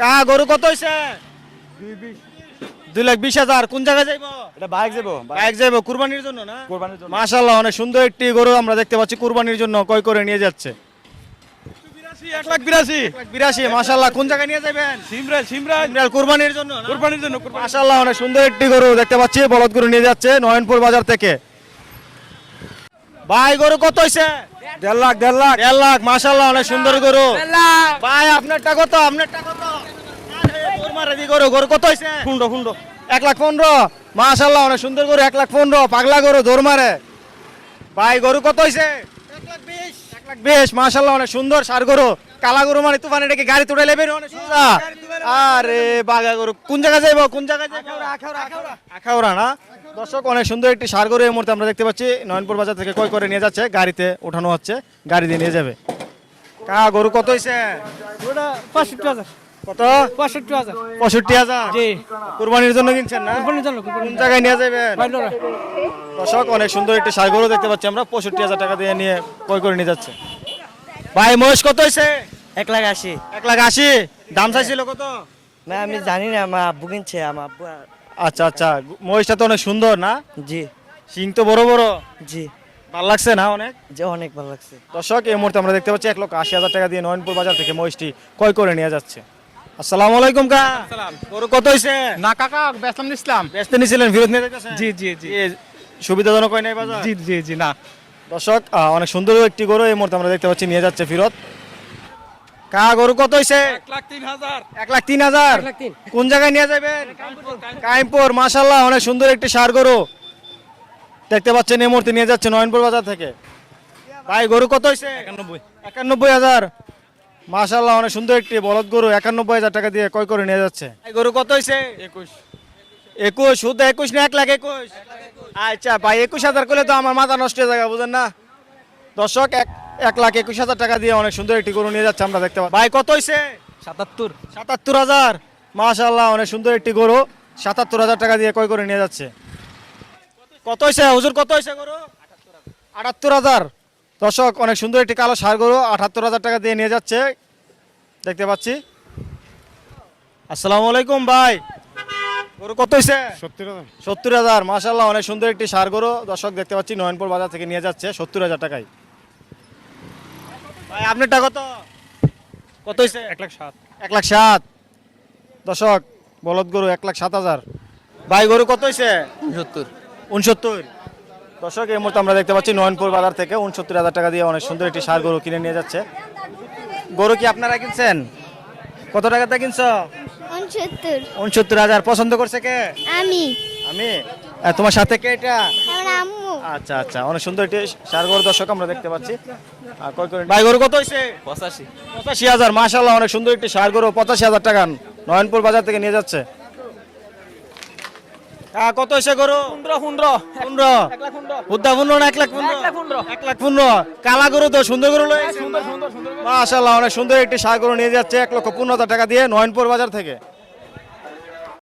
কা গরু কত হইছে? দুই লাখ বিশ হাজার। কোন জায়গায় যাইবো? এটা বাইক যাব বাইক। যাইবো কুরবানির জন্য না? কোরবানির জন্য। মাশাল্লাহ অনেক সুন্দর একটি গরু আমরা দেখতে পাচ্ছি কুরবানির জন্য কয় করে নিয়ে যাচ্ছে। এক লাখ বিরাশি। বিরাশি মাশাল্লাহ কোন জায়গায় নিয়ে যাবেন সিমরাজ সিমরাজ। ইমরান কুরবানির জন্য না? জন্য মাশাল্লাহ অনেক সুন্দর একটি গরু দেখতে পাচ্ছি বলদ গরু নিয়ে যাচ্ছে নয়নপুর বাজার থেকে। ভাই গরু কত হইছে? দেড় লাখ দেড় লাখ। দেড় লাখ মাশাল্লাহ অনেক সুন্দর গরু। ভাই আপনারটা কত? আপনারটা কত? গরু গরু কত হইছে? খুন্ডো খুন্ডো এক লাখ পনেরো। মাশাল্লাহ অনেক সুন্দর গরু এক লাখ পনেরো। পাগলা গরু দৌড় মারে। ভাই গরু কত হইছে? এক লাখ বিশ। এক লাখ বিশ মাশাল্লাহ অনেক সুন্দর সার গরু। কালা গরু মানে তুফান এটাকে গাড়ি তুলে নেবেন অনেক সুন্দর। আরে বাগা গরু কোন যাইবো কোন জায়গায় যাইবো? আখাউড়া না? দর্শক অনেক সুন্দর একটি সার গরু এই মুহূর্তে আমরা দেখতে পাচ্ছি। নয়নপুর বাজার থেকে কয় করে নিয়ে যাচ্ছে গাড়িতে ওঠানো হচ্ছে গাড়ি দিয়ে নিয়ে যাবে। কা গরু কত হয়েছে হাজার। কত? পঁয়ষট্টি হাজার। পঁয়ষট্টি হাজার? জি। কুরবানির জন্য কিনছেন না? কোরবানির জন্য কোন জায়গায় নিয়ে যাবেন? বাইলোরা দর্শক অনেক সুন্দর একটি সার গরু দেখতে পাচ্ছি আমরা। পঁয়ষট্টি হাজার টাকা দিয়ে নিয়ে কয় করে নিয়ে যাচ্ছে। ভাই মহেশ কত হয়েছে এক লাখ আশি। এক লাখ আশি। দাম চাইছিল কত? না আমি জানি না আমার আব্বু কিনছে আমার আব্বু আচ্ছা আচ্ছা। মহিষটা তো অনেক সুন্দর না? জি। সিং তো বড় বড়। জি। ভালো লাগছে না অনেক? যে অনেক ভালো লাগছে। দর্শক এই মুহূর্তে আমরা দেখতে পাচ্ছি এক লক্ষ আশি হাজার টাকা দিয়ে নয়নপুর বাজার থেকে মহিষটি কয় করে নিয়ে যাচ্ছে। আসসালামু আলাইকুম কা। গরু কত হয়েছে না কাকা বেসলাম ইসলাম ব্যস্ত নিয়েছিলেন ফিরত নিয়ে জি জি জি। সুবিধাজনক হয় নাই বাজার? জি জি জি না। দর্শক অনেক সুন্দর একটি গরু এই মুহূর্তে আমরা দেখতে পাচ্ছি নিয়ে যাচ্ছে ফিরত। কা গরু কত হয়েছে এক লাখ তিন হাজার। কোন জায়গায় নিয়ে যাবেন কাইমপুর মাশাল্লাহ অনেক সুন্দর একটি সার গরু। দেখতে পাচ্ছেন এই মুহূর্তে নিয়ে যাচ্ছে নয়নপুর বাজার থেকে। ভাই গরু কত হয়েছে একানব্বই। একানব্বই হাজার। মাশাল্লাহ অনেক সুন্দর একটি বলদ গরু একানব্বই হাজার টাকা দিয়ে কয় করে নিয়ে যাচ্ছে। গরু কত হয়েছে একুশ। একুশ শুধু একুশ না এক লাখ একুশ? আচ্ছা ভাই একুশ হাজার করলে তো আমার মাথা নষ্ট হয়ে যাবে বুঝেন না? দর্শক এক এক লাখ একুশ হাজার টাকা দিয়ে অনেক সুন্দর একটি গরু নিয়ে যাচ্ছে আমরা দেখতে পাবো ভাই কত হয়েছে সাতাত্তর। সাতাত্তর হাজার? মাশাল্লাহ অনেক সুন্দর একটি গরু সাতাত্তর হাজার টাকা দিয়ে কয় করে নিয়ে যাচ্ছে। কত হয়েছে হুজুর কত হয়েছে গরু? আটাত্তর হাজার। দর্শক অনেক সুন্দর একটি কালো সার গরু আঠাত্তর হাজার টাকা দিয়ে নিয়ে যাচ্ছে। দেখতে পাচ্ছি। আসসালামু আলাইকুম ভাই। গরু কত হয়েছে সত্তর হাজার। হাজার অনেক সুন্দর একটি সার গরু। দর্শক দেখতে পাচ্ছি নয়নপুর বাজার থেকে নিয়ে যাচ্ছে সত্তর হাজার টাকায়। ভাই আপনারটা কত? কত হয়েছে এক লাখ সাত। এক লাখ সাত। দর্শক বলদ গরু এক লাখ সাত হাজার। ভাই গরু কত হয়েছে উনসত্তর। উনসত্তর। দর্শক এই মুহূর্তে আমরা দেখতে পাচ্ছি নয়নপুর বাজার থেকে উনসত্তর হাজার টাকা দিয়ে অনেক সুন্দর একটি সার গরু কিনে নিয়ে যাচ্ছে। গরু কি আপনারা কিনছেন? কত টাকাতে কিনছো? উনসত্তর। উনসত্তর হাজার। পছন্দ করছে কে? আমি। আমি? তোমার সাথে কে এটা? আচ্ছা আচ্ছা অনেক সুন্দর একটি সার গরু দর্শক আমরা দেখতে পাচ্ছি। আর কয় করে ভাই গরু কত হয়েছে পঁচাশি। পঁচাশি হাজার মাশাল্লাহ অনেক সুন্দর একটি সার গরু পঁচাশি হাজার টাকা নয়নপুর বাজার থেকে নিয়ে যাচ্ছে। কত এসে গরু? পনেরো পনেরো। পনেরো। হুদ্দা পনেরো। না এক লাখ পনেরো? এক লাখ পনেরো। কালা গরু তো সুন্দর গরু মাসাল্লাহ অনেক সুন্দর একটি সার গরু নিয়ে যাচ্ছে। এক লক্ষ পনেরো হাজার টাকা দিয়ে নয়নপুর বাজার থেকে।